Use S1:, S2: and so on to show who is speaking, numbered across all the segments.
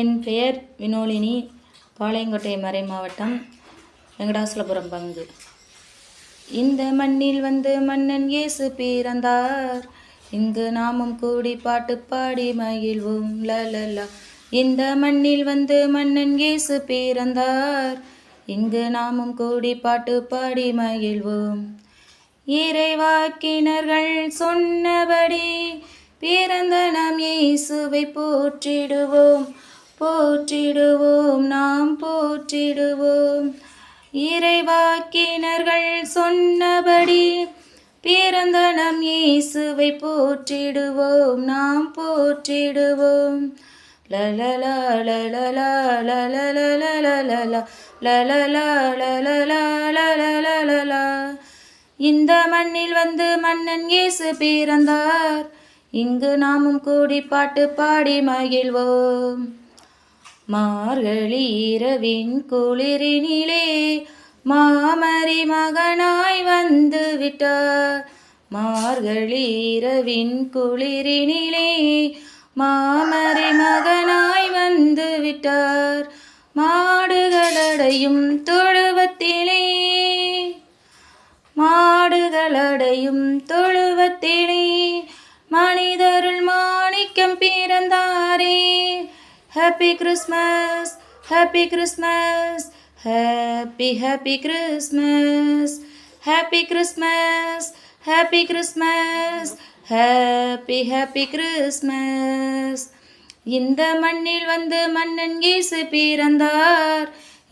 S1: என் பெயர் வினோலினி பாளையங்கோட்டை மறை மாவட்டம் வெங்கடாசலபுரம் பங்கு. இந்த மண்ணில் வந்து மன்னன் இயேசு பிறந்தார். இங்கு நாமும் கூடி பாட்டு பாடி மகிழ்வோம். லலலா இந்த மண்ணில் வந்து மன்னன் இயேசு பிறந்தார். இங்கு நாமும் கூடி பாட்டு பாடி மகிழ்வோம். இறைவாக்கினர்கள் சொன்னபடி பிறந்த நாம் இயேசுவை போற்றிடுவோம். போற்றிடுவோம் நாம் போற்றிடுவோம் இறைவாக்கினர்கள் சொன்னபடி பிறந்த நம் இயேசுவை போற்றிடுவோம் நாம் போற்றிடுவோம் லலலா லலலா லலலா லலலா இந்த மண்ணில் வந்து மன்னன் இயேசு பிறந்தார் இங்கு நாமும் கூடி பாட்டு பாடி மகிழ்வோம் மார்கழீரவின் குளிரினிலே மாமரி மகனாய் வந்து விட்டார் மார்கழீரவின் குளிரினிலே மாமரி மகனாய் வந்து விட்டார் மாடுகளடையும் தொழுவத்திலே மாடுகளடையும் தொழுவத்திலே மனிதருள் மாணிக்கம் பிறந்தார். Happy Christmas happy Christmas happy happy Christmas happy Christmas happy Christmas happy happy Christmas இந்த மண்ணில் வந்து மன்னன் இயேசு பிறந்தார்.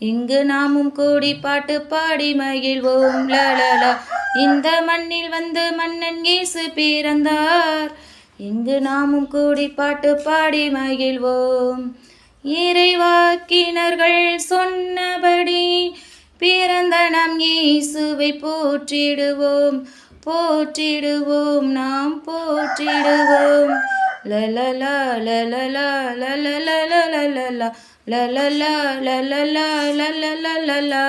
S1: இங்கு நாமும் கூடி பாட்டு பாடி மகிழ்வோம். லலலா இந்த மண்ணில் வந்து மன்னன் இயேசு பிறந்தார். இங்கு நாமும் கூடி பாட்டு பாடி மகிழ்வோம் இறைவாக்கினர்கள் சொன்னபடி பிறந்த நம் இயேசுவை போற்றிடுவோம் போற்றிடுவோம் நாம் போற்றிடுவோம் லலலா லலலா லலலா லலலா லலலா லலலா லலலா